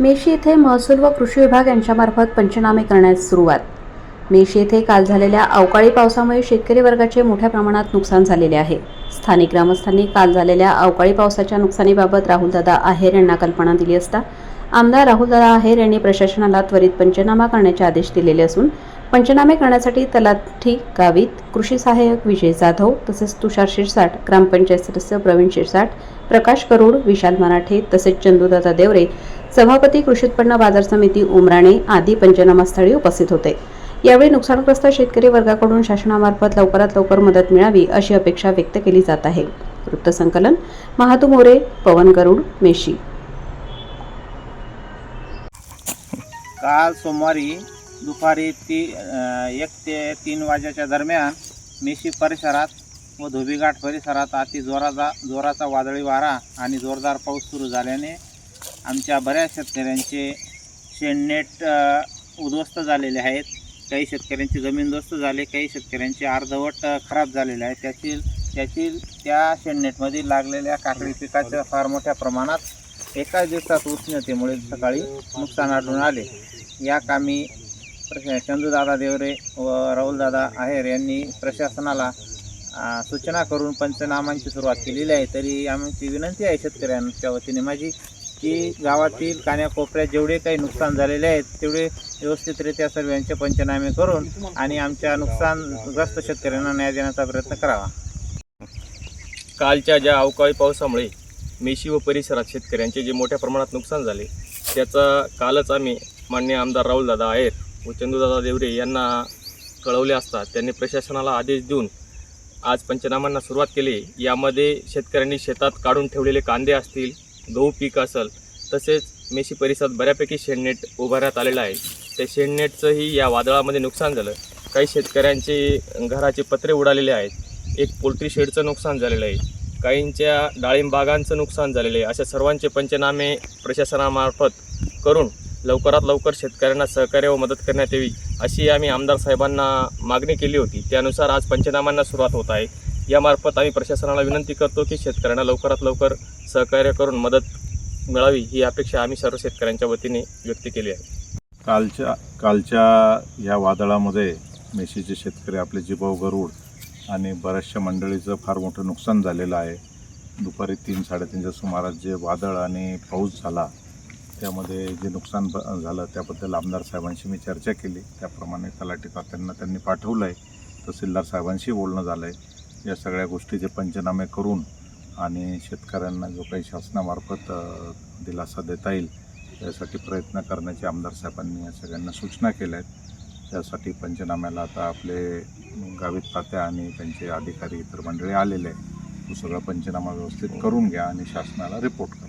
मेशी येथे महसूल व कृषी विभाग यांच्यामार्फत पंचनामे करण्यास सुरुवात. मेशी येथे काल झालेल्या अवकाळी पावसामुळे शेतकरी वर्गाचे मोठ्या प्रमाणात नुकसान झालेले आहे. स्थानिक ग्रामस्थांनी काल झालेल्या अवकाळी पावसाच्या नुकसानीबाबत राहुलदादा आहेर यांना कल्पना दिली असता आमदार राहुलदादा आहेर यांनी प्रशासनाला त्वरित पंचनामा करण्याचे आदेश दिलेले असून पंचनामे करण्यासाठी तलाठी गावित कृषी सहाय्यक विजय जाधव तसेच तुषार शिरसाट ग्रामपंचायत सदस्य प्रवीण शिरसाट प्रकाश करोड विशाल मराठे तसेच चंदूदादा देवरे सभापती कृषी उत्पन्न बाजार समिती उमराणे आदी पंचनामास्थळी उपस्थित होते. यावेळी नुकसानग्रस्त शेतकरी वर्गाकडून शासनामार्फत लवकरात लवकर मदत मिळावी अशी अपेक्षा व्यक्त केली जात आहे. वृत्तसंकलन महातू मोरे पवन गरुड मेशी. काल सोमवारी दुपारी ती एक ते तीन वाजेच्या दरम्यान मेशी परिसरात व धोबीघाट परिसरात अति जोराचा जोराचा वादळी वारा आणि जोरदार पाऊस सुरू झाल्याने आमच्या बऱ्याच शेतकऱ्यांचे शेणनेट उद्ध्वस्त झालेले आहेत. काही शेतकऱ्यांची जमीन ध्वस्त झाले काही शेतकऱ्यांचे अर्धवट खराब झालेले आहे. त्यातील त्यातील त्या शेणनेटमध्ये लागलेल्या काकडी पिकाच्या फार मोठ्या प्रमाणात एकाच दिवसात उष्णतेमुळे सकाळी नुकसान आढळून आले. या कामी चंदूदादा देवरे व राहुलदादा आहेर यांनी प्रशासनाला सूचना करून पंचनामांची सुरुवात केलेली आहे. तरी आमची विनंती आहे शेतकऱ्यांच्या वतीने माझी की गावातील कान्याकोपऱ्यात जेवढे काही नुकसान झालेले आहेत तेवढे व्यवस्थितरित्या सर्वांचे पंचनामे करून आणि आमच्या नुकसानग्रस्त शेतकऱ्यांना न्याय देण्याचा प्रयत्न करावा. कालच्या ज्या अवकाळी पावसामुळे मेशी व परिसरात शेतकऱ्यांचे जे मोठ्या प्रमाणात नुकसान झाले त्याचा कालच आम्ही मान्य आमदार राहुलदादा आहेत व चंदूदादा देवरे यांना कळवले असता त्यांनी प्रशासनाला आदेश देऊन आज पंचनामांना सुरुवात केली. यामध्ये शेतकऱ्यांनी शेतात काढून ठेवलेले कांदे असतील गहू पीक असेल तसेच मेशी परिसरात बऱ्यापैकी शेणनेट उभारण्यात आलेलं आहे. त्या शेणनेटचंही या वादळामध्ये नुकसान झालं. काही शेतकऱ्यांचे घराचे पत्रे उडालेले आहेत. एक पोल्ट्री शेडचं नुकसान झालेलं आहे. काहींच्या डाळिंबागांचं नुकसान झालेलं आहे. अशा सर्वांचे पंचनामे प्रशासनामार्फत करून लवकरात लवकर शेतकऱ्यांना सहकार्य व मदत करण्यात यावी अशी आम्ही आमदार साहेबांना मागणी केली होती. त्यानुसार आज पंचनामांना सुरुवात होत आहे. यामार्फत आम्ही प्रशासनाला विनंती करतो की शेतकऱ्यांना लवकरात लवकर सहकार्य करून मदत मिळावी ही अपेक्षा आम्ही सर्व शेतकऱ्यांच्या वतीने व्यक्त केली आहे. कालच्या कालच्या या वादळामध्ये मेशीचे शेतकरी आपले जिभाऊ गरुड आणि बऱ्याचशा मंडळीचं फार मोठं नुकसान झालेलं आहे. दुपारी तीन साडेतीनच्या सुमारास जे वादळ आणि पाऊस झाला त्यामध्ये जे नुकसान ब झालं त्याबद्दल आमदार साहेबांशी मी चर्चा केली. त्याप्रमाणे तलाठी त्यांना त्यांनी पाठवलं आहे तहसीलदार साहेबांशी बोलणं झालं आहे या सगळ्या गोष्टीचे पंचनामे करून आणि शेतकऱ्यांना जो काही शासनामार्फत दिलासा देता येईल यासाठी प्रयत्न करण्याचे आमदार साहेबांनी या सगळ्यांना सूचना केल्या आहेत. त्यासाठी पंचनाम्याला आता आपले गावित तात्या आणि त्यांचे अधिकारी इतर मंडळी आलेले आहे तो सगळा पंचनामा व्यवस्थित करून घ्या आणि शासनाला रिपोर्ट करा.